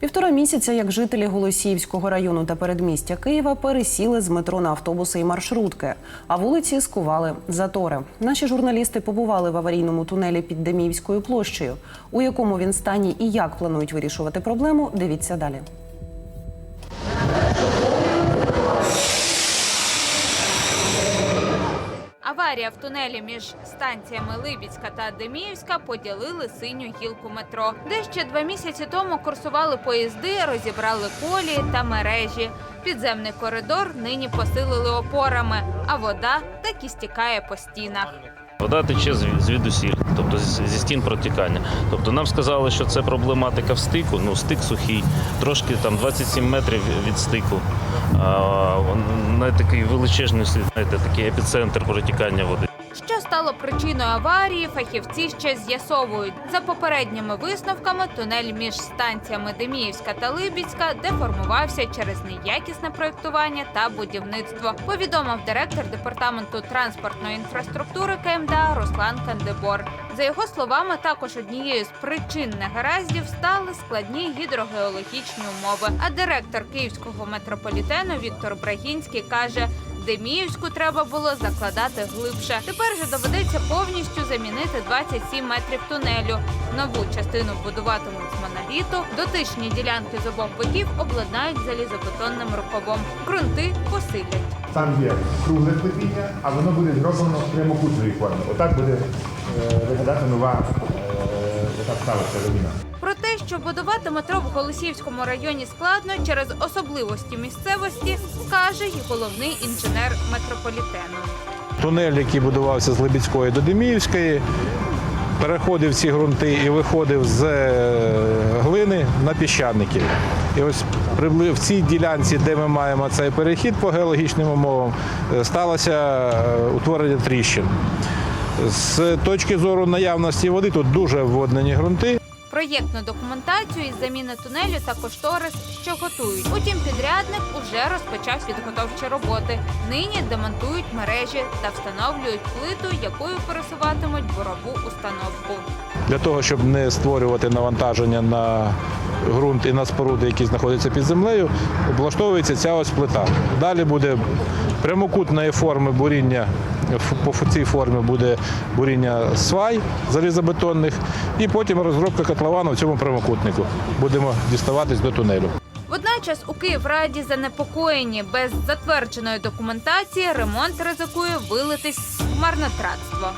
Півтора місяця, як жителі Голосіївського району та передмістя Києва пересіли з метро на автобуси і маршрутки, а вулиці скували затори. Наші журналісти побували в аварійному тунелі під Деміївською площею. У якому він стані і як планують вирішувати проблему, дивіться далі. Аварія в тунелі між станціями Либіцька та Деміївська поділили синю гілку метро, де ще два місяці тому курсували поїзди, розібрали колії та мережі. Підземний коридор нині посилили опорами, а вода так і стікає по стінах. Вода тече звідусіль, тобто зі стін протікання. Тобто нам сказали, що це проблематика в стику, ну стик сухий, трошки там 27 метрів від стику. А, на такий величезний, такий епіцентр протікання води. Стало причиною аварії, фахівці ще з'ясовують. За попередніми висновками, тунель між станціями Деміївська та Либіцька деформувався через неякісне проєктування та будівництво. Повідомив директор департаменту транспортної інфраструктури КМДА Руслан Кандебор. За його словами, також однією з причин негараздів стали складні гідрогеологічні умови. А директор київського метрополітену Віктор Брагінський каже. Деміївську треба було закладати глибше. Тепер же доведеться повністю замінити 27 метрів тунелю. Нову частину будуватимуть з моноліту. Дотичні ділянки з обох боків обладнають залізобетонним рукавом. Ґрунти посилять. Там є кругле плетіння, а воно буде зроблено прямокутної форми. Отак буде е, виглядати нова е, ставиться ровіна. Про те, що будувати метро в Голосіївському районі складно через особливості місцевості, каже і головний інженер метрополітену. Тунель, який будувався з Лебідської до Деміївської, переходив ці ґрунти і виходив з е, глини на піщаники. І ось в цій ділянці, де ми маємо цей перехід по геологічним умовам, е, сталося е, утворення тріщин. З точки зору наявності води тут дуже вводнені ґрунти. Проєктну документацію із заміни тунелю та кошторис, що готують. Утім, підрядник уже розпочав підготовчі роботи. Нині демонтують мережі та встановлюють плиту, якою пересуватимуть бурову установку. Для того, щоб не створювати навантаження на ґрунт і на споруди, які знаходяться під землею, облаштовується ця ось плита. Далі буде прямокутної форми буріння, по цій формі буде буріння свай залізобетонних, і потім розробка котловану в цьому прямокутнику. Будемо діставатись до тунелю. Водночас у Київраді занепокоєні без затвердженої документації ремонт ризикує вилитись в марнотратство.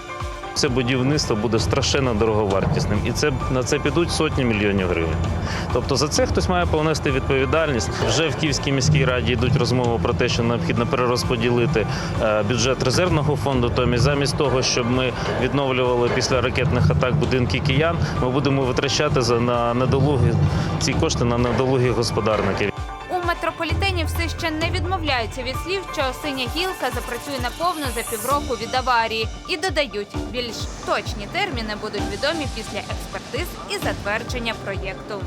Це будівництво буде страшенно дороговартісним, і це на це підуть сотні мільйонів гривень. Тобто за це хтось має понести відповідальність. Вже в Київській міській раді йдуть розмови про те, що необхідно перерозподілити е, бюджет резервного фонду. Тому замість того, щоб ми відновлювали після ракетних атак будинки киян, ми будемо витрачати за на недолугі ці кошти на недолугі господарників. Метрополітені все ще не відмовляються від слів, що синя гілка запрацює наповну за півроку від аварії, і додають, більш точні терміни будуть відомі після експертиз і затвердження проєкту.